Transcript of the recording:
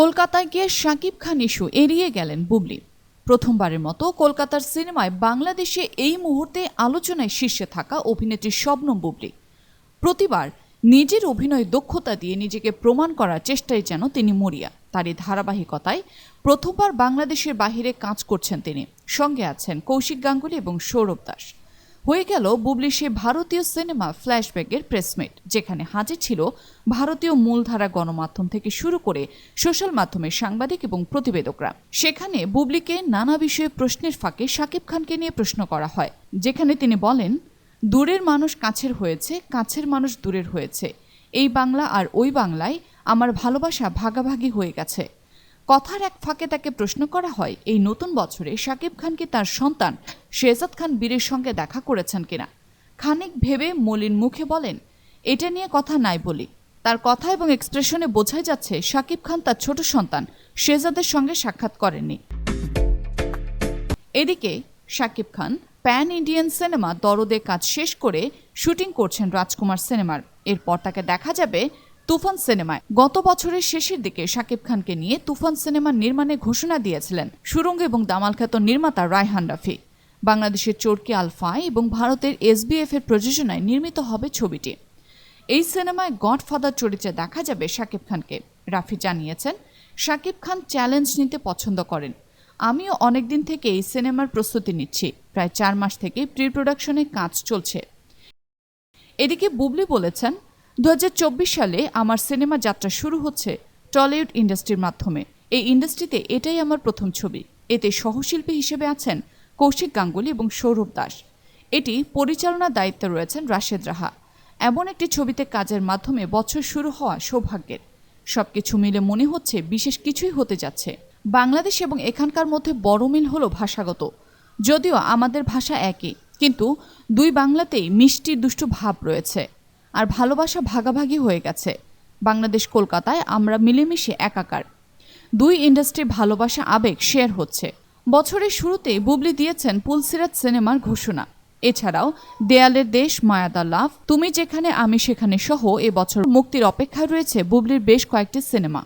কলকাতায় গিয়ে শাকিব খান ইস্যু এড়িয়ে গেলেন বুবলি। প্রথমবারের মতো কলকাতার সিনেমায় বাংলাদেশে এই মুহূর্তে আলোচনায় শীর্ষে থাকা অভিনেত্রী শবনম বুবলি। প্রতিবার নিজের অভিনয় দক্ষতা দিয়ে নিজেকে প্রমাণ করার চেষ্টায় যেন তিনি মরিয়া। তারই ধারাবাহিকতায় প্রথমবার বাংলাদেশের বাহিরে কাজ করছেন তিনি। সঙ্গে আছেন কৌশিক গাঙ্গুলি এবং সৌরভ দাস। হয়ে গেল বুবলি সে ভারতীয় সিনেমা ফ্ল্যাশব্যাকের প্রেসমিট যেখানে হাজির ছিল ভারতীয় মূলধারা গণমাধ্যম থেকে শুরু করে সোশ্যাল মাধ্যমের সাংবাদিক এবং প্রতিবেদকরা। সেখানে বুবলিকে নানা বিষয়ে প্রশ্নের ফাঁকে শাকিব খানকে নিয়ে প্রশ্ন করা হয়, যেখানে তিনি বলেন, দূরের মানুষ কাছের হয়েছে, কাছের মানুষ দূরের হয়েছে। এই বাংলা আর ওই বাংলায় আমার ভালোবাসা ভাগাভাগি হয়ে গেছে। কথার এক ফাঁকে তাকে প্রশ্ন করা হয়, এই নতুন বছরে শাকিব খান কি তার সন্তান? শেহজাদ খান বীরের সঙ্গে দেখা করেছেন কিনা খানিক ভেবে মলিন মুখে বলেন, এটা নিয়ে কথা নাই বলি। তার কথা এবং এক্সপ্রেশনে বোঝাই যাচ্ছে শাকিব খান তার ছোট সন্তান, শেহজাদের সঙ্গে সাক্ষাৎ করেননি। এদিকে Shakib Khan pan Indian cinema দরদে কাজ শেষ করে শুটিং করছেন রাজকুমার সিনেমার। এরপর তাকে দেখা যাবে তুফান সিনেমায়। গত বছরের শেষের দিকে শাকিব খানকে নিয়ে তুফান সিনেমার নির্মাণে ঘোষণা দিয়েছিলেন সুরঙ্গ এবং দামালখ্যাত নির্মাতা রায়হান রাফি। বাংলাদেশের চরকি আলফায় এবং ভারতের এসবিএফ এর প্রযোজনায় নির্মিত হবে ছবিটি। এই সিনেমায় গডফাদার চরিত্রে দেখা যাবে শাকিব খানকে। রাফি জানিয়েছেন, শাকিব খান চ্যালেঞ্জ নিতে পছন্দ করেন। আমিও অনেকদিন থেকে এই সিনেমার প্রস্তুতি নিচ্ছি। প্রায় চার মাস থেকে প্রি প্রোডাকশনে কাজ চলছে। এদিকে বুবলি বলেছেন দু হাজার চব্বিশ সালে আমার সিনেমা যাত্রা শুরু হচ্ছে টলিউড ইন্ডাস্ট্রির মাধ্যমে। এই ইন্ডাস্ট্রিতে এটাই আমার প্রথম ছবি। এতে সহশিল্পী হিসেবে আছেন কৌশিক গাঙ্গুলি এবং সৌরভ দাস। এটি পরিচালনার দায়িত্বে রয়েছেন রাশেদ রাহা। এমন একটি ছবিতে কাজের মাধ্যমে বছর শুরু হওয়া সৌভাগ্যের। সব কিছু মিলে মনে হচ্ছে বিশেষ কিছুই হতে যাচ্ছে। বাংলাদেশ এবং এখানকার মধ্যে বড় মিল হলো ভাষাগত। যদিও আমাদের ভাষা একই, কিন্তু দুই বাংলাতেই মিষ্টি দুষ্টু ভাব রয়েছে। আর ভালোবাসা ভাগাভাগি হয়ে গেছে। বাংলাদেশ, কলকাতায় আমরা মিলেমিশে একাকার। দুই ইন্ডাস্ট্রি ভালোবাসা আবেগ শেয়ার হচ্ছে। বছরের শুরুতে বুবলি দিয়েছেন পুলসিরাত সিনেমার ঘোষণা। এছাড়াও, দেয়ালের দেশ মায়াদা লাভ, তুমি যেখানে, আমি সেখানে সহ এবছর মুক্তির অপেক্ষায় রয়েছে বুবলির বেশ কয়েকটি সিনেমা।